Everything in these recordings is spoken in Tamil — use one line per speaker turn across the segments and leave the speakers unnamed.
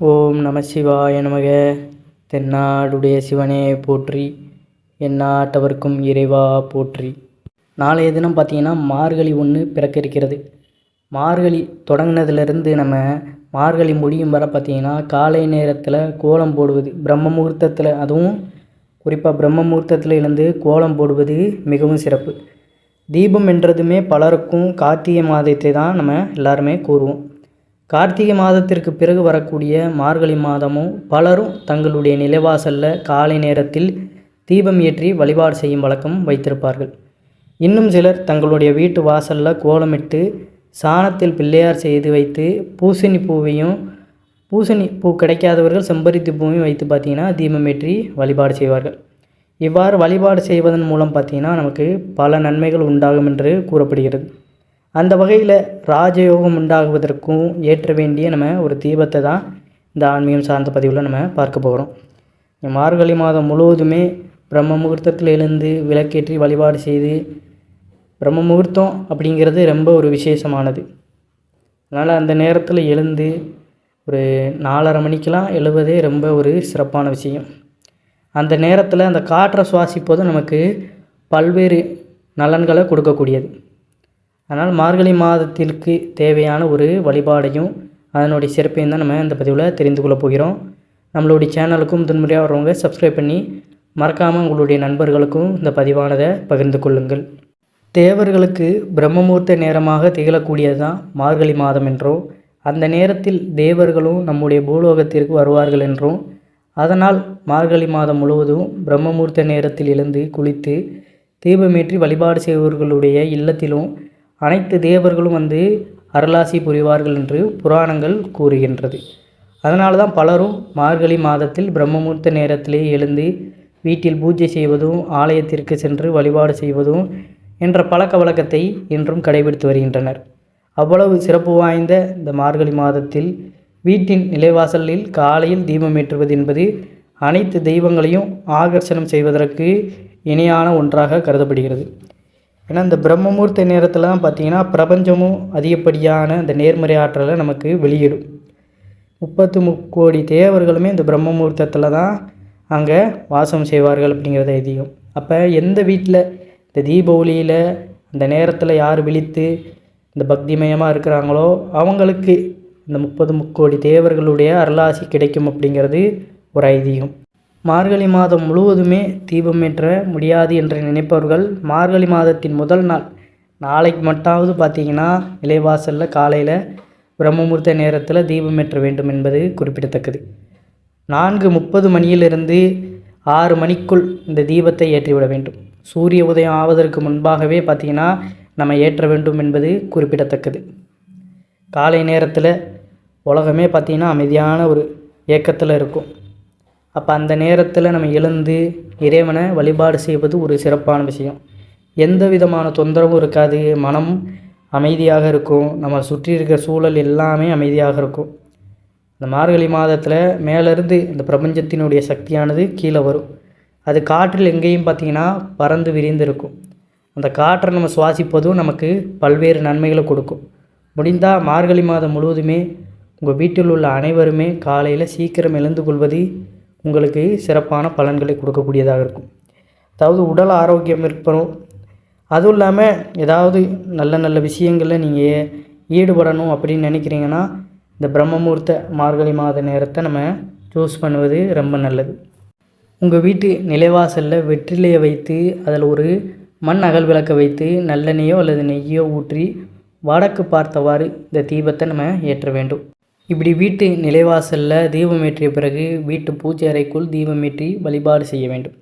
ஓம் நம சிவாய நமக. தென்னாடுடைய சிவனே போற்றி எந்நாட்டவர்க்கும் இறைவா போற்றி. நாளைய தினம் பார்த்தீங்கன்னா மார்கழி ஒன்று பிறக்க இருக்கிறது மார்கழி தொடங்கினதுலேருந்து நம்ம மார்கழி முடியும் வர பார்த்திங்கன்னா காலை நேரத்தில் கோலம் போடுவது பிரம்ம முகூர்த்தத்தில் அதுவும் குறிப்பாக பிரம்ம முகூர்த்தத்தில் இருந்து கோலம் போடுவது மிகவும் சிறப்பு. தீபம் என்றதுமே பலருக்கும் கார்த்திகை மாதத்தை தான் நம்ம எல்லாருமே கூறுவோம். கார்த்திகை மாதத்திற்கு பிறகு வரக்கூடிய மார்கழி மாதமும் பலரும் தங்களுடைய நிலைவாசலில் காலை நேரத்தில் தீபம் ஏற்றி வழிபாடு செய்யும் வழக்கம் வைத்திருப்பார்கள். இன்னும் சிலர் தங்களுடைய வீட்டு வாசலில் கோலமிட்டு சாணத்தில் பிள்ளையார் செய்து வைத்து பூசணி பூவையும் பூசணி பூ கிடைக்காதவர்கள் செம்பருத்தி பூவையும் வைத்து பார்த்திங்கன்னா தீபம் ஏற்றி வழிபாடு செய்வார்கள். இவ்வாறு வழிபாடு செய்வதன் மூலம் பார்த்திங்கன்னா நமக்கு பல நன்மைகள் உண்டாகும் என்று கூறப்படுகிறது. அந்த வகையில் ராஜயோகம் உண்டாகுவதற்கும் ஏற்ற வேண்டிய நம்ம ஒரு தீபத்தை தான் இந்த ஆன்மீகம் சார்ந்த பதிவில் நம்ம பார்க்க போகிறோம் மார்கழி மாதம் முழுவதுமே பிரம்ம முகூர்த்தத்தில் எழுந்து விளக்கேற்றி வழிபாடு செய்து பிரம்ம முகூர்த்தம் அப்படிங்கிறது ரொம்ப ஒரு விசேஷமானது. அதனால் அந்த நேரத்தில் எழுந்து ஒரு நாலரை மணிக்கெலாம் எழுவதே ரொம்ப ஒரு சிறப்பான விஷயம். அந்த நேரத்தில் அந்த காற்றை சுவாசிப்போதும் நமக்கு பல்வேறு நலன்களை கொடுக்கக்கூடியது. அதனால் மார்கழி மாதத்திற்கு தேவையான ஒரு வழிபாடையும் அதனுடைய சிறப்பையும் தான் நம்ம இந்த பதிவில் தெரிந்து கொள்ள போகிறோம். நம்மளுடைய சேனலுக்கும் முதன்முறையாக வரவங்க சப்ஸ்கிரைப் பண்ணி மறக்காமல் உங்களுடைய நண்பர்களுக்கும் இந்த பதிவானதை பகிர்ந்து கொள்ளுங்கள். தேவர்களுக்கு பிரம்மமூர்த்த நேரமாக திகழக்கூடியது தான் மார்கழி மாதம் என்றும் அந்த நேரத்தில் தேவர்களும் நம்முடைய பூலோகத்திற்கு வருவார்கள் என்றும் அதனால் மார்கழி மாதம் முழுவதும் பிரம்மமூர்த்த நேரத்தில் எழுந்து குளித்து தீபமேற்றி வழிபாடு செய்பவர்களுடைய இல்லத்திலும் அனைத்து தேவர்களும் வந்து அருளாசி புரிவார்கள் என்று புராணங்கள் கூறுகின்றது. அதனால தான் பலரும் மார்கழி மாதத்தில் பிரம்மமூர்த்த நேரத்திலே எழுந்து வீட்டில் பூஜை செய்வதும் ஆலயத்திற்கு சென்று வழிபாடு செய்வதும் என்ற பழக்க வழக்கத்தை இன்றும் கடைபிடித்து வருகின்றனர். அவ்வளவு சிறப்பு வாய்ந்த இந்த மார்கழி மாதத்தில் வீட்டின் நிலைவாசலில் காலையில் தீபம் ஏற்றுவது என்பது அனைத்து தெய்வங்களையும் ஆகர்ஷணம் செய்வதற்கு இணையான ஒன்றாக கருதப்படுகிறது. ஏன்னா இந்த பிரம்மமூர்த்தி நேரத்தில் தான் பார்த்திங்கன்னா பிரபஞ்சமும் அதிகப்படியான இந்த நேர்மறை ஆற்றலை நமக்கு வெளியிடும். முப்பத்து முக்கோடி தேவர்களுமே இந்த பிரம்மமூர்த்தத்தில் தான் அங்கே வாசம் செய்வார்கள் அப்படிங்கிறது ஐதீகம். அப்போ எந்த வீட்டில் இந்த தீபாவளியில் அந்த நேரத்தில் யார் விழித்து இந்த பக்திமயமாக இருக்கிறாங்களோ அவங்களுக்கு இந்த முப்பது முக்கோடி தேவர்களுடைய அருளாசி கிடைக்கும் அப்படிங்கிறது ஒரு ஐதீகம். மார்கழி மாதம் முழுவதுமே தீபமேற்ற முடியாது என்று நினைப்பவர்கள் மார்கழி மாதத்தின் முதல் நாள் நாளைக்கு மட்டாவது பார்த்தீங்கன்னா நிலைவாசலில் காலையில் பிரம்மமுகூர்த்த நேரத்தில் தீபமேற்ற வேண்டும் என்பது குறிப்பிடத்தக்கது. நான்கு முப்பது மணியிலிருந்து ஆறு மணிக்குள் இந்த தீபத்தை ஏற்றிவிட வேண்டும். சூரிய உதயம் ஆவதற்கு முன்பாகவே பார்த்திங்கன்னா நம்ம ஏற்ற வேண்டும் என்பது குறிப்பிடத்தக்கது. காலை நேரத்தில் உலகமே பார்த்திங்கன்னா அமைதியான ஒரு ஏக்கத்தில் இருக்கும். அப்போ அந்த நேரத்தில் நம்ம எழுந்து இறைவனை வழிபாடு செய்வது ஒரு சிறப்பான விஷயம். எந்த விதமான தொந்தரவும் இருக்காது. மனம் அமைதியாக இருக்கும். நம்ம சுற்றி இருக்கிற சூழல் எல்லாமே அமைதியாக இருக்கும். இந்த மார்கழி மாதத்தில் மேலேருந்து இந்த பிரபஞ்சத்தினுடைய சக்தியானது கீழே வரும். அது காற்றில் எங்கேயும் பார்த்திங்கன்னா பறந்து விரிந்து இருக்கும் அந்த காற்றை நம்ம சுவாசிப்பதும் நமக்கு பல்வேறு நன்மைகளை கொடுக்கும். முடிந்தால் மார்கழி மாதம் முழுவதுமே உங்கள் வீட்டில் உள்ள அனைவருமே காலையில் சீக்கிரம் எழுந்து கொள்வது உங்களுக்கு சிறப்பான பலன்களை கொடுக்கக்கூடியதாக இருக்கும். அதாவது உடல் ஆரோக்கியம் இருக்கணும் அதுவும் இல்லாமல் ஏதாவது நல்ல நல்ல விஷயங்களில் நீங்கள் ஈடுபடணும் அப்படின்னு நினைக்கிறீங்கன்னா இந்த பிரம்மமூர்த்த மார்கழி மாத நேரத்தை நம்ம சூஸ் பண்ணுவது ரொம்ப நல்லது. உங்கள் வீட்டு நிலைவாசலில் வெற்றிலையை வைத்து அதில் ஒரு மண் அகல் விளக்கை வைத்து நல்லெண்ணெயோ அல்லது நெய்யோ ஊற்றி வடக்கு பார்த்தவாறு இந்த தீபத்தை நம்ம ஏற்ற வேண்டும். இப்படி வீட்டு நிலைவாசலில் தீபமேற்றிய பிறகு வீட்டு பூஜை அறைக்குள் தீபமேற்றி வழிபாடு செய்ய வேண்டும்.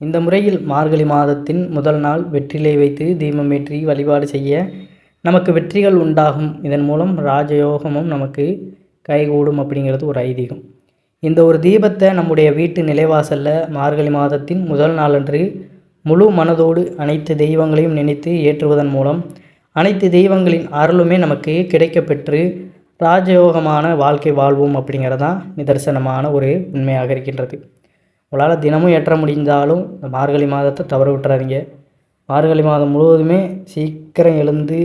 இந்த முறையில் மார்கழி மாதத்தின் முதல் நாள் வெற்றிலை வைத்து தீபமேற்றி வழிபாடு செய்ய நமக்கு வெற்றிகள் உண்டாகும். இதன் மூலம் ராஜயோகமும் நமக்கு கைகூடும் அப்படிங்கிறது ஒரு ஐதீகம். இந்த ஒரு தீபத்தை நம்முடைய வீட்டு நிலைவாசலில் மார்கழி மாதத்தின் முதல் நாளன்று முழு மனதோடு அனைத்து தெய்வங்களையும் நினைத்து ஏற்றுவதன் மூலம் அனைத்து தெய்வங்களின் அருளுமே நமக்கு கிடைக்கப்பெற்று ராஜயோகமான வாழ்க்கை வாழ்வோம் அப்படிங்கிறதான் நிதர்சனமான ஒரு உண்மையாக இருக்கின்றது. உங்களால் தினமும் ஏற்ற முடிந்தாலும் இந்த மார்கழி மாதத்தை தவற விட்டுறாதீங்க. மார்கழி மாதம் முழுவதுமே சீக்கிரம் எழுந்து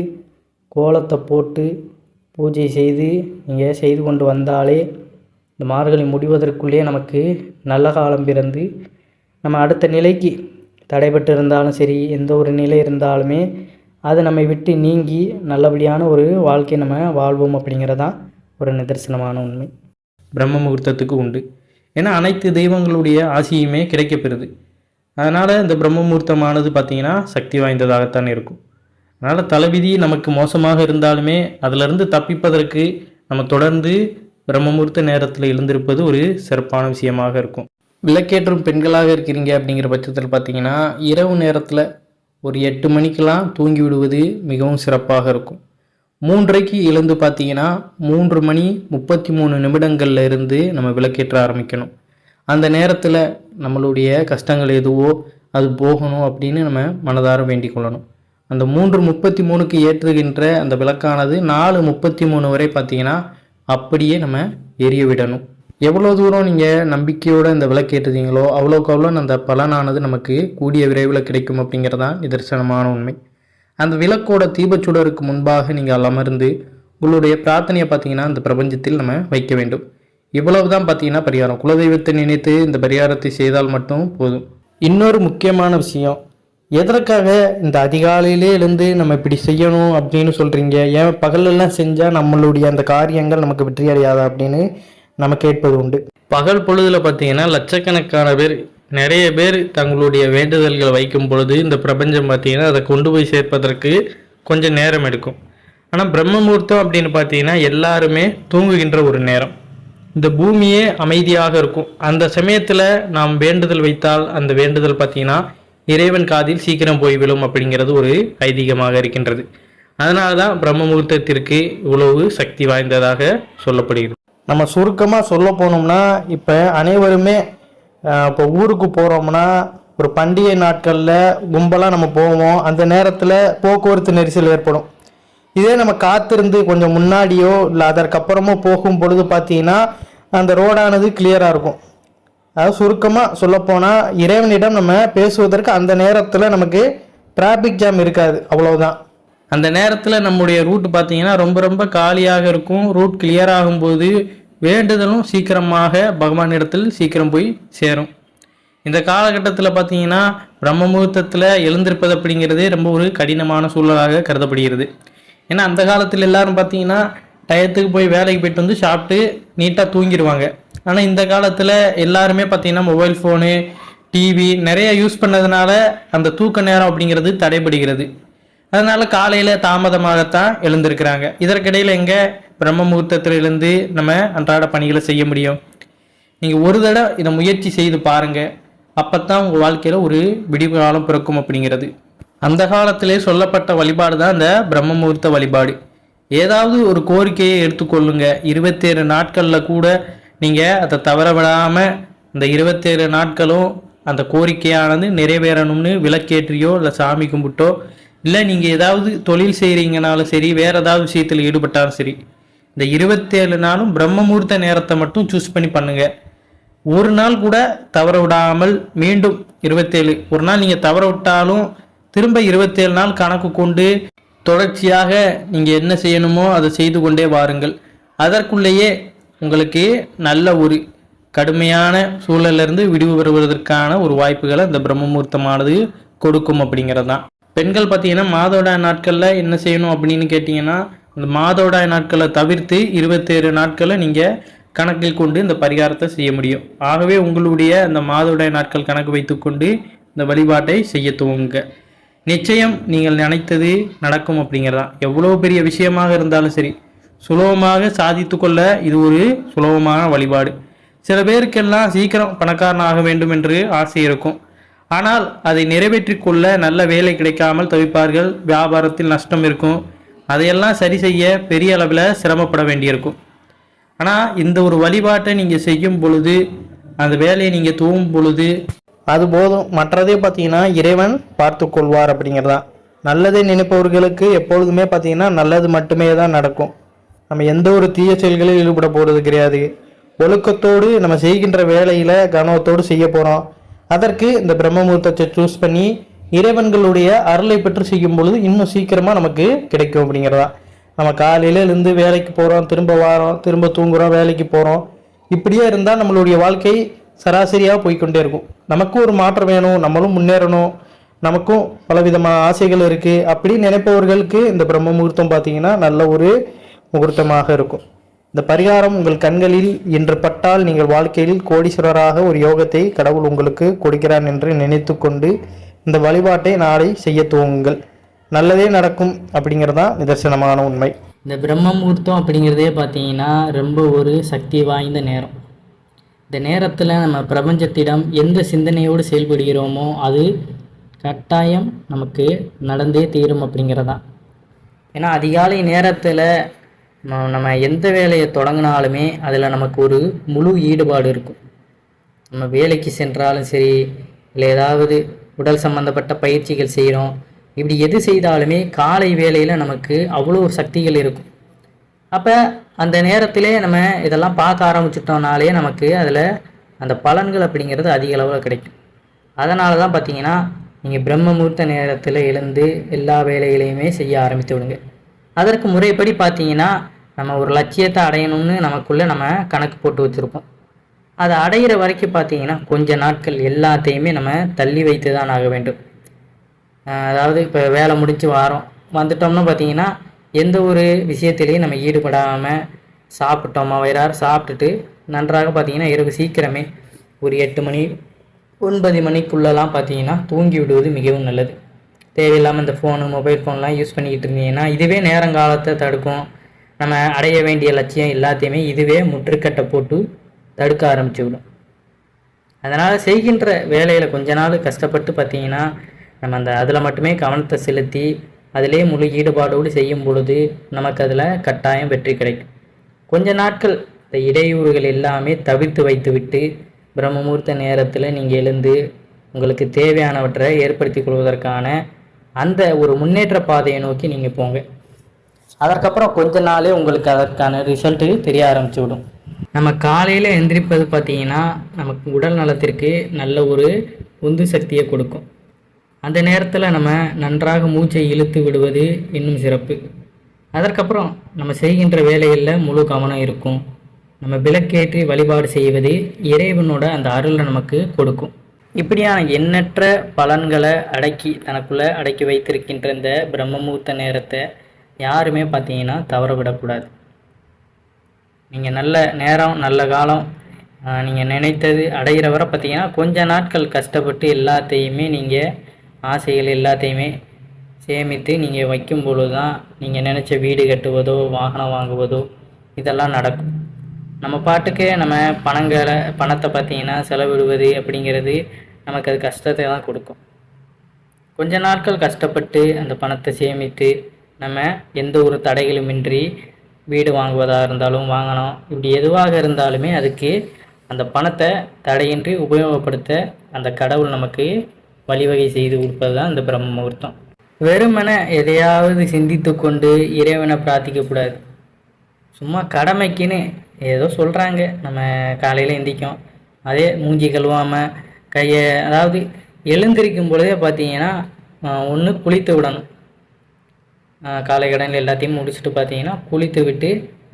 கோலத்தை போட்டு பூஜை செய்து நீங்கள் செய்து கொண்டு வந்தாலே இந்த மார்கழி முடிவதற்குள்ளே நமக்கு நல்ல காலம் பிறந்து நம்ம அடுத்த நிலைக்கு தடைபட்டு இருந்தாலும் சரி எந்த ஒரு நிலை இருந்தாலுமே அது நம்மை விட்டு நீங்கி நல்லபடியான ஒரு வாழ்க்கையை நம்ம வாழ்வோம் அப்படிங்கிறதான் ஒரு நிதர்சனமான உண்மை. பிரம்ம முகூர்த்தத்துக்கு உண்டு. ஏன்னா அனைத்து தெய்வங்களுடைய ஆசியுமே கிடைக்கப்பெறுது. அதனால் இந்த பிரம்ம முகூர்த்தமானது பார்த்திங்கன்னா சக்தி வாய்ந்ததாகத்தான் இருக்கும். அதனால் தலைவிதி நமக்கு மோசமாக இருந்தாலுமே அதிலிருந்து தப்பிப்பதற்கு நம்ம தொடர்ந்து பிரம்ம முகூர்த்த நேரத்தில் எழுந்திருப்பது ஒரு சிறப்பான விஷயமாக இருக்கும். விளக்கேற்றும் பெண்களாக இருக்கிறீங்க அப்படிங்கிற பட்சத்தில் பார்த்தீங்கன்னா இரவு நேரத்தில் ஒரு எட்டு மணிக்கெல்லாம் தூங்கி விடுவது மிகவும் சிறப்பாக இருக்கும். மூன்றைக்கு எழுந்து பார்த்தீங்கன்னா மூன்று மணி முப்பத்தி மூணு நிமிடங்கள்ல இருந்து நம்ம விளக்கேற்ற ஆரம்பிக்கணும். அந்த நேரத்தில் நம்மளுடைய கஷ்டங்கள் எதுவோ அது போகணும் அப்படின்னு நம்ம மனதார வேண்டிக் கொள்ளணும். அந்த மூன்று முப்பத்தி மூணுக்கு ஏற்றுகின்ற அந்த விளக்கானது நாலு முப்பத்தி மூணு வரை பார்த்திங்கன்னா அப்படியே நம்ம எரிய விடணும். எவ்வளோ தூரம் நீங்கள் நம்பிக்கையோடு இந்த விளக்கேற்றுதீங்களோ அவ்வளோக்கு அவ்வளோ அந்த பலனானது நமக்கு கூடிய விரைவில் கிடைக்கும் அப்படிங்கிறதான் நிதர்சனமான உண்மை. அந்த விளக்கோட தீபச்சுடருக்கு முன்பாக நீங்கள் அமர்ந்து உங்களுடைய பிரார்த்தனையை பார்த்தீங்கன்னா இந்த பிரபஞ்சத்தில் நம்ம வைக்க வேண்டும். இவ்வளவு தான் பார்த்தீங்கன்னா பரிகாரம். குலதெய்வத்தை நினைத்து இந்த பரிகாரத்தை செய்தால் மட்டும் போதும். இன்னொரு முக்கியமான விஷயம் எதற்காக இந்த அதிகாலையிலே எழுந்து நம்ம இப்படி செய்யணும் அப்படின்னு சொல்கிறீங்க ஏன் பகலெல்லாம் செஞ்சால் நம்மளுடைய அந்த காரியங்கள் நமக்கு வெற்றி அடையாதா அப்படின்னு நம்ம கேட்பது உண்டு. பகல் பொழுதில் பார்த்தீங்கன்னா லட்சக்கணக்கான பேர் நிறைய பேர் தங்களுடைய வேண்டுதல்களை வைக்கும் பொழுது இந்த பிரபஞ்சம் பார்த்தீங்கன்னா அதை கொண்டு போய் சேர்ப்பதற்கு கொஞ்சம் நேரம் எடுக்கும். ஆனால் பிரம்ம முகூர்த்தம் அப்படின்னு பார்த்தீங்கன்னா எல்லாருமே தூங்குகின்ற ஒரு நேரம். இந்த பூமியே அமைதியாக இருக்கும். அந்த சமயத்தில் நாம் வேண்டுதல் வைத்தால் அந்த வேண்டுதல் பார்த்தீங்கன்னா இறைவன் காதில் சீக்கிரம் போய் விழும் அப்படிங்கிறது ஒரு ஐதீகமாக இருக்கின்றது. அதனால தான் பிரம்ம முகூர்த்தத்திற்கு இவ்வளவு சக்தி வாய்ந்ததாக சொல்லப்படுகிறது. நம்ம சுருக்கமாக சொல்ல போனோம்னா இப்போ அனைவருமே இப்போ ஊருக்கு போகிறோம்னா ஒரு பண்டிகை நாட்களில் கும்பலாக நம்ம போவோம். அந்த நேரத்தில் போக்குவரத்து நெரிசல் ஏற்படும். இதே நம்ம காத்திருந்து கொஞ்சம் முன்னாடியோ இல்லை அதற்கப்புறமோ போகும் பொழுது பார்த்தீங்கன்னா அந்த ரோடானது கிளியராக இருக்கும். அதாவது சுருக்கமாக சொல்லப்போனால் இறைவனிடம் நம்ம பேசுவதற்கு அந்த நேரத்தில் நமக்கு டிராஃபிக் ஜாம் இருக்காது. அவ்வளவுதான். அந்த நேரத்தில் நம்முடைய ரூட் பார்த்தீங்கன்னா ரொம்ப ரொம்ப காலியாக இருக்கும். ரூட் கிளியர் ஆகும்போது வேண்டுதலும் சீக்கிரமாக பகவானிடத்தில் சீக்கிரம் போய் சேரும். இந்த காலகட்டத்தில் பார்த்தீங்கன்னா பிரம்ம முகூர்த்தத்தில் எழுந்திருப்பது அப்படிங்கிறதே ரொம்ப ஒரு கடினமான சூழலாக கருதப்படுகிறது. ஏன்னா அந்த காலத்தில் எல்லாரும் பார்த்தீங்கன்னா டயத்துக்கு போய் வேலைக்கு போயிட்டு வந்து சாப்பிட்டு நீட்டாக தூங்கிடுவாங்க ஆனால் இந்த காலத்தில் எல்லாருமே பார்த்தீங்கன்னா மொபைல் ஃபோனு டிவி நிறைய யூஸ் பண்ணதுனால அந்த தூக்க நேரம் அப்படிங்கிறது தடைபடுகிறது. அதனால காலையில் தாமதமாகத்தான் எழுந்திருக்கிறாங்க. இதற்கிடையில் எங்கே பிரம்ம முகூர்த்தத்திலிருந்து நம்ம அன்றாட பணிகளை செய்ய முடியும். நீங்கள் ஒரு தடவை இதை முயற்சி செய்து பாருங்கள் அப்போ தான் உங்கள் வாழ்க்கையில் ஒரு விடிவு காலம் பிறக்கும் அப்படிங்கிறது. அந்த காலத்திலே சொல்லப்பட்ட வழிபாடு தான் இந்த பிரம்ம முகூர்த்த வழிபாடு. ஏதாவது ஒரு கோரிக்கையை எடுத்துக்கொள்ளுங்க. இருபத்தேழு நாட்களில் கூட நீங்கள் அதை தவற விடாமல் இந்த இருபத்தேழு நாட்களும் அந்த கோரிக்கையானது நிறைவேறணும்னு விளக்கேற்றியோ இல்லை சாமி கும்பிட்டோ இல்லை நீங்கள் ஏதாவது தொழில் செய்கிறீங்கனாலும் சரி வேறு ஏதாவது விஷயத்தில் ஈடுபட்டாலும் சரி இந்த இருபத்தேழு நாளும் பிரம்ம முகூர்த்த நேரத்தை மட்டும் சூஸ் பண்ணி பண்ணுங்க. ஒரு நாள் கூட தவற விடாமல் மீண்டும் இருபத்தேழு. ஒரு நாள் நீங்கள் தவற விட்டாலும் திரும்ப இருபத்தேழு நாள் கணக்கு கொண்டு தொடர்ச்சியாக நீங்கள் என்ன செய்யணுமோ அதை செய்து கொண்டே வாருங்கள். அதற்குள்ளேயே உங்களுக்கு நல்ல ஒரு கடுமையான சூழலிருந்து விடுவு பெறுவதற்கான ஒரு வாய்ப்புகளை இந்த பிரம்மமுகூர்த்தமானது கொடுக்கும் அப்படிங்கிறது தான் பெண்கள் பார்த்தீங்கன்னா மாதவிடாய் நாட்களில் என்ன செய்யணும் அப்படின்னு கேட்டிங்கன்னா இந்த மாதவிடாய் நாட்களை தவிர்த்து இருபத்தேழு நாட்களை நீங்கள் கணக்கில் கொண்டு இந்த பரிகாரத்தை செய்ய முடியும். ஆகவே உங்களுடைய அந்த மாதவிடாய் நாட்கள் கணக்கு வைத்துக்கொண்டு இந்த வழிபாட்டை செய்ய துவங்க நிச்சயம் நீங்கள் நினைத்தது நடக்கும் அப்படிங்கிறதான் எவ்வளோ பெரிய விஷயமாக இருந்தாலும் சரி சுலபமாக சாதித்து கொள்ள இது ஒரு சுலபமான வழிபாடு. சில பேருக்கெல்லாம் சீக்கிரம் பணக்காரன் ஆக வேண்டும் என்று ஆசை இருக்கும். ஆனால் அதை நிறைவேற்றிக் கொள்ள நல்ல வேலை கிடைக்காமல் தவிப்பார்கள். வியாபாரத்தில் நஷ்டம் இருக்கும். அதையெல்லாம் சரி செய்ய பெரிய அளவில் சிரமப்பட வேண்டியிருக்கும். ஆனால் இந்த ஒரு வழிபாட்டை நீங்கள் செய்யும் பொழுது அந்த வேலையை நீங்கள் தூவும் பொழுது அது போதும். மற்றதே பார்த்தீங்கன்னா இறைவன் பார்த்து கொள்வார் அப்படிங்கிறதான் நல்லதை நினைப்பவர்களுக்கு எப்பொழுதுமே பார்த்தீங்கன்னா நல்லது மட்டுமே தான் நடக்கும். நம்ம எந்த ஒரு தீய செயல்களில் ஈடுபட போகிறது கிடையாது. ஒழுக்கத்தோடு நம்ம செய்கின்ற வேலையில் கனவத்தோடு செய்ய போகிறோம் அதற்கு இந்த பிரம்ம முகூர்த்தத்தை சூஸ் பண்ணி இறைவன்களுடைய அருளை பெற்று செய்யும் பொழுது இன்னும் சீக்கிரமாக நமக்கு கிடைக்கும் அப்படிங்கிறதா. நம்ம காலையில இருந்து வேலைக்கு போகிறோம் திரும்ப வாரோம் திரும்ப தூங்குறோம் வேலைக்கு போகிறோம்
இப்படியே இருந்தால் நம்மளுடைய வாழ்க்கை சராசரியாக போய்க்கொண்டே இருக்கும். நமக்கும் ஒரு மாற்றம் வேணும் நம்மளும் முன்னேறணும் நமக்கும் பலவிதமான ஆசைகள் இருக்குது அப்படி நினைப்பவர்களுக்கு இந்த பிரம்ம முகூர்த்தம் பார்த்தீங்கன்னா நல்ல ஒரு முகூர்த்தமாக இருக்கும். இந்த பரிகாரம் உங்கள் கண்களில் இன்று பட்டால் நீங்கள் வாழ்க்கையில் கோடீஸ்வரராக ஒரு யோகத்தை கடவுள் உங்களுக்கு கொடுக்கிறான் என்று நினைத்து கொண்டு இந்த வழிபாட்டை நாளை செய்ய துவங்குங்கள். நல்லதே நடக்கும் அப்படிங்கிறதான் நிதர்சனமான உண்மை.
இந்த பிரம்ம முகூர்த்தம் அப்படிங்கிறதே பார்த்தீங்கன்னா ரொம்ப ஒரு சக்தி வாய்ந்த நேரம். இந்த நேரத்தில் நம்ம பிரபஞ்சத்திடம் எந்த சிந்தனையோடு செயல்படுகிறோமோ அது கட்டாயம் நமக்கு நடந்தே தீரும் அப்படிங்கிறதான் ஏன்னா அதிகாலை நேரத்தில் நம்ம- நம்ம எந்த வேலையை தொடங்கினாலுமே அதில் நமக்கு ஒரு முழு ஈடுபாடு இருக்கும். நம்ம வேலைக்கு சென்றாலும் சரி இல்லை ஏதாவது உடல் சம்பந்தப்பட்ட பயிற்சிகள் செய்கிறோம். இப்படி எது செய்தாலுமே காலை வேலையில் நமக்கு அவ்வளோ சக்திகள் இருக்கும். அப்போ அந்த நேரத்திலே நம்ம இதெல்லாம் பார்க்க ஆரம்பிச்சிட்டோம்னாலே நமக்கு அதில் அந்த பலன்கள் அப்படிங்கிறது அதிக அளவில் கிடைக்கும். அதனால தான் பார்த்தீங்கன்னா நீங்கள் பிரம்ம முகூர்த்த நேரத்தில் எழுந்து எல்லா வேலைகளையுமே செய்ய ஆரம்பித்து விடுங்க. அதற்கு முறைப்படி பார்த்தீங்கன்னா நம்ம ஒரு லட்சியத்தை அடையணும்னு நமக்குள்ளே நம்ம கணக்கு போட்டு வச்சுருப்போம். அதை அடையிற வரைக்கும் பார்த்தீங்கன்னா கொஞ்ச நாட்கள் எல்லாத்தையுமே நம்ம தள்ளி வைத்து தான் ஆக வேண்டும். அதாவது இப்போ வேலை முடிஞ்சு வாரோம் வந்துட்டோம்னா பார்த்தீங்கன்னா எந்த ஒரு விஷயத்திலையும் நம்ம ஈடுபடாமல் சாப்பிட்டோமா வயிறாறு சாப்பிட்டுட்டு நன்றாக பார்த்தீங்கன்னா இரவு சீக்கிரமே ஒரு எட்டு மணி ஒன்பது மணிக்குள்ளெல்லாம் பார்த்தீங்கன்னா தூங்கி விடுவது மிகவும் நல்லது. தேவையில்லாமல் இந்த ஃபோனு மொபைல் ஃபோன்லாம் யூஸ் பண்ணிக்கிட்டு இருந்தீங்கன்னா இதுவே நேரங்காலத்தை தடுக்கும். நம்ம அடைய வேண்டிய லட்சியம் எல்லாத்தையுமே இதுவே முற்றுக்கட்டை போட்டு தடுக்க ஆரம்பிச்சு விடும் அதனால் செய்கின்ற வேலையில் கொஞ்ச நாள் கஷ்டப்பட்டு பார்த்தீங்கன்னா நம்ம அந்த அதில் மட்டுமே கவனத்தை செலுத்தி அதிலே முழு ஈடுபாடோடு செய்யும் பொழுது நமக்கு அதில் கட்டாயம் வெற்றி கிடைக்கும். கொஞ்ச நாட்கள் இந்த இடையூறுகள் எல்லாமே தவிர்த்து வைத்துவிட்டு பிரம்மமுகூர்த்த நேரத்தில் நீங்கள் எழுந்து உங்களுக்கு தேவையானவற்றை ஏற்படுத்தி கொள்வதற்கான அந்த ஒரு முன்னேற்ற பாதையை நோக்கி நீங்கள் போங்க. அதற்கப்புறம் கொஞ்ச நாளே உங்களுக்கு அதற்கான ரிசல்ட்டு தெரிய ஆரம்பிச்சு விடும் நம்ம காலையில் எந்திரிப்பது பார்த்தீங்கன்னா நமக்கு உடல் நலத்திற்கு நல்ல ஒரு உந்து சக்தியை கொடுக்கும். அந்த நேரத்தில் நம்ம நன்றாக மூச்சை இழுத்து விடுவது இன்னும் சிறப்பு. அதற்கப்புறம் நம்ம செய்கின்ற வேலைகளில் முழு கவனம் இருக்கும். நம்ம விளக்கேற்றி வழிபாடு செய்வது இறைவனோட அந்த அருளை நமக்கு கொடுக்கும். இப்படியான எண்ணற்ற பலன்களை அடக்கி தனக்குள்ளே அடக்கி வைத்திருக்கின்ற இந்த பிரம்மமுகூர்த்த நேரத்தை யாருமே பார்த்தீங்கன்னா தவற விடக்கூடாது நீங்கள் நல்ல நேரம் நல்ல காலம் நீங்கள் நினைத்தது அடைகிற வரை பார்த்தீங்கன்னா கொஞ்ச நாட்கள் கஷ்டப்பட்டு எல்லாத்தையுமே நீங்கள் ஆசைகள் எல்லாத்தையுமே சேமித்து நீங்கள் வைக்கும் பொழுது தான் நீங்கள் நினச்ச வீடு கட்டுவதோ வாகனம் வாங்குவதோ இதெல்லாம் நடக்கும். நம்ம பாட்டுக்கு நம்ம பணங்களை பணத்தை பார்த்தீங்கன்னா செலவிடுவது அப்படிங்கிறது நமக்கு அது கஷ்டத்தை தான் கொடுக்கும். கொஞ்ச நாட்கள் கஷ்டப்பட்டு அந்த பணத்தை சேமித்து நம்ம எந்த ஒரு தடைகளுமின்றி வீடு வாங்குவதாக இருந்தாலும் வாங்கணும். இப்படி எதுவாக இருந்தாலுமே அதுக்கு அந்த பணத்தை தடையின்றி உபயோகப்படுத்த அந்த கடவுள் நமக்கு வழிவகை செய்து கொடுப்பது தான் இந்த பிரம்ம முகூர்த்தம். வெறுமனே எதையாவது சிந்தித்து கொண்டு இறைவனை பிரார்த்திக்கக்கூடாது சும்மா கடமைக்குன்னு ஏதோ சொல்கிறாங்க நம்ம காலையில் எந்திக்கும் அதே மூஞ்சி கழுவாமல் கையை அதாவது எழுந்திருக்கும் பொழுதே பார்த்தீங்கன்னா ஒன்று குளித்து விடணும். காலை கடனில் எல்லாத்தையும் முடிச்சுட்டு பார்த்தீங்கன்னா குளித்து விட்டு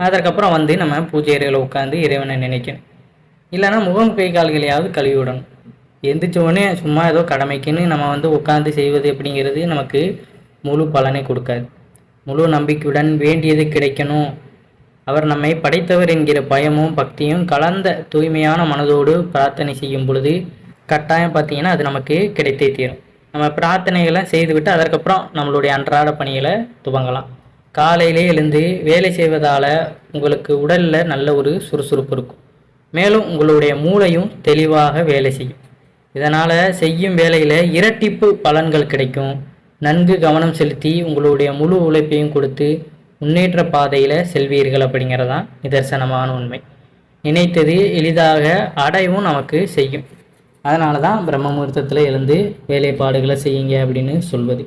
அதற்கப்புறம் வந்து நம்ம பூஜை அறையில் உட்காந்து இறைவனை நினைக்கணும். இல்லைன்னா முகம் கை கால்களையாவது கழுவி விடணும் எந்திரிச்சவொடனே சும்மா ஏதோ கடமைக்குன்னு நம்ம வந்து உட்காந்து செய்வது அப்படிங்கிறது நமக்கு முழு பலனை கொடுக்காது. முழு நம்பிக்கையுடன் வேண்டியது கிடைக்கணும். அவர் நம்மை படைத்தவர் என்கிற பயமும் பக்தியும் கலந்த தூய்மையான மனதோடு பிரார்த்தனை செய்யும் பொழுது கட்டாயம் பார்த்தீங்கன்னா அது நமக்கு கிடைத்தே தீரும். நம்ம பிரார்த்தனைகளை செய்துவிட்டு அதற்கப்புறம் நம்மளுடைய அன்றாட பணிகளை துவங்கலாம். காலையிலே எழுந்து வேலை செய்வதால் உங்களுக்கு உடலில் நல்ல ஒரு சுறுசுறுப்பு இருக்கும். மேலும் உங்களுடைய மூளையும் தெளிவாக வேலை செய்யும். இதனால் செய்யும் வேலையில் இரட்டிப்பு பலன்கள் கிடைக்கும். நன்கு கவனம் செலுத்தி உங்களுடைய முழு உழைப்பையும் கொடுத்து முன்னேற்ற பாதையில் செல்வீர்கள் அப்படிங்கிறதான் நிதர்சனமான உண்மை. நினைத்தது எளிதாக அடையவும் நமக்கு செய்யும். அதனால தான் பிரம்ம முகூர்த்தத்தில் எழுந்து வேலைப்பாடுகளை செய்யுங்க அப்படின்னு சொல்வது.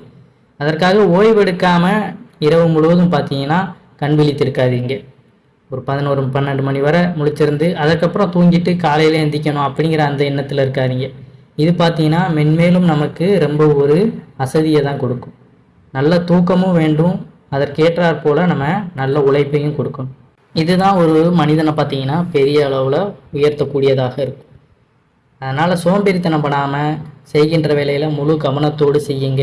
அதற்காக ஓய்வெடுக்காமல் இரவு முழுவதும் பார்த்தீங்கன்னா கண் விழித்திருக்காதீங்க. ஒரு பதினோரு பன்னெண்டு மணி வரை முழிச்சிருந்து அதுக்கப்புறம் தூங்கிட்டு காலையில் எந்திக்கணும் அப்படிங்கிற அந்த எண்ணத்தில் இருக்காதீங்க. இது பார்த்தீங்கன்னா மென்மேலும் நமக்கு ரொம்ப ஒரு அசதியை தான் கொடுக்கும். நல்ல தூக்கமும் வேண்டும். அதற்கேற்றாற் போல் நம்ம நல்ல உழைப்பையும் கொடுக்கணும். இதுதான் ஒரு மனிதனை பார்த்தீங்கன்னா பெரிய அளவில் உயர்த்தக்கூடியதாக இருக்கும். அதனால் சோம்பேறித்தனம் பண்ணாமல் செய்கின்ற வேலையில் முழு கவனத்தோடு செய்யுங்க.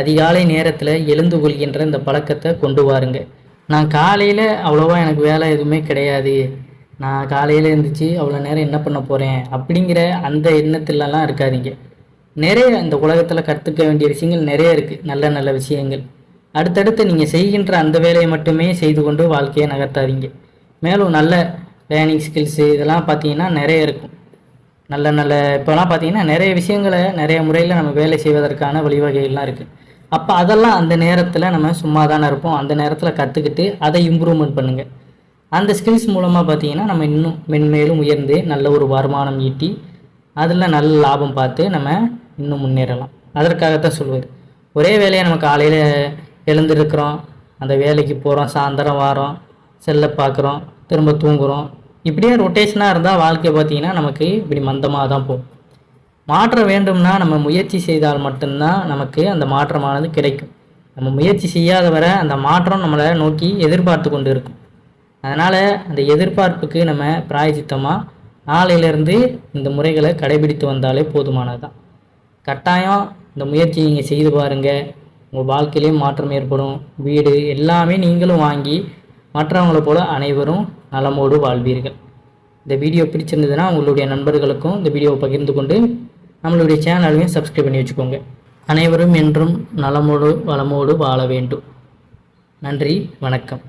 அதிகாலை நேரத்தில் எழுந்து கொள்கின்ற இந்த பழக்கத்தை கொண்டு வாருங்க. நான் காலையில் அவ்வளோவா எனக்கு வேலை எதுவுமே கிடையாது. நான் காலையில் எழுந்திரிச்சு அவ்வளோ நேரம் என்ன பண்ண போகிறேன் அப்படிங்கிற அந்த எண்ணத்துலலாம் இருக்காதீங்க. நிறைய இந்த உலகத்தில் கற்றுக்க வேண்டிய விஷயங்கள் நிறைய இருக்குது நல்ல நல்ல விஷயங்கள். அடுத்தடுத்து நீங்கள் செய்கின்ற அந்த வேலையை மட்டுமே செய்து கொண்டு வாழ்க்கையை நகர்த்தாதீங்க. மேலும் நல்ல லேர்னிங் ஸ்கில்ஸு இதெல்லாம் பார்த்தீங்கன்னா நிறைய இருக்கும். நல்ல நல்ல இப்போலாம் பார்த்தீங்கன்னா நிறைய விஷயங்களை நிறைய முறையில் நம்ம வேலை செய்வதற்கான வழிவகைகள்லாம் இருக்குது அப்போ அதெல்லாம் அந்த நேரத்தில் நம்ம சும்மா தானே இருப்போம். அந்த நேரத்தில் கற்றுக்கிட்டு அதை இம்ப்ரூவ்மெண்ட் பண்ணுங்கள் அந்த ஸ்கில்ஸ் மூலமாக பார்த்தீங்கன்னா நம்ம இன்னும் மென்மேலும் உயர்ந்து நல்ல ஒரு வருமானம் ஈட்டி அதில் நல்ல லாபம் பார்த்து நம்ம இன்னும் முன்னேறலாம். அதற்காகத்தான் சொல்வது. ஒரே வேலையை நம்ம காலையில் எழுந்திருக்கிறோம். அந்த வேலைக்கு போகிறோம் சாயந்தரம் வாரோம். செல்லை பார்க்குறோம். திரும்ப தூங்குகிறோம் இப்படியே ரொட்டேஷனாக இருந்தால் வாழ்க்கை பார்த்தீங்கன்னா நமக்கு இப்படி மந்தமாக தான் போகும். மாற்றம் வேண்டும்னா நம்ம முயற்சி செய்தால் மட்டும்தான் நமக்கு அந்த மாற்றமானது கிடைக்கும். நம்ம முயற்சி செய்யாத வரை அந்த மாற்றம் நம்மளை நோக்கி எதிர்பார்த்து கொண்டு இருக்கும். அதனால் அந்த எதிர்பார்ப்புக்கு நம்ம பிராயசித்தமாக நாளையிலேருந்து இந்த முறைகளை கடைபிடித்து வந்தாலே போதுமானது தான் கட்டாயம் இந்த முயற்சி நீங்கள் செய்து பாருங்கள் உங்கள் வாழ்க்கையிலேயும் மாற்றம் ஏற்படும். வீடு எல்லாமே நீங்களும் வாங்கி மற்றவங்களை போல அனைவரும் நலமோடு வாழ்வீர்கள். இந்த வீடியோ பிடிச்சிருந்ததுன்னா உங்களுடைய நண்பர்களுக்கும் இந்த வீடியோவை பகிர்ந்து கொண்டு நம்மளுடைய சேனலையும் சப்ஸ்கிரைப் பண்ணி வச்சுக்கோங்க. அனைவரும் என்றும் நலமோடு வளமோடு வாழ வேண்டும். நன்றி வணக்கம்.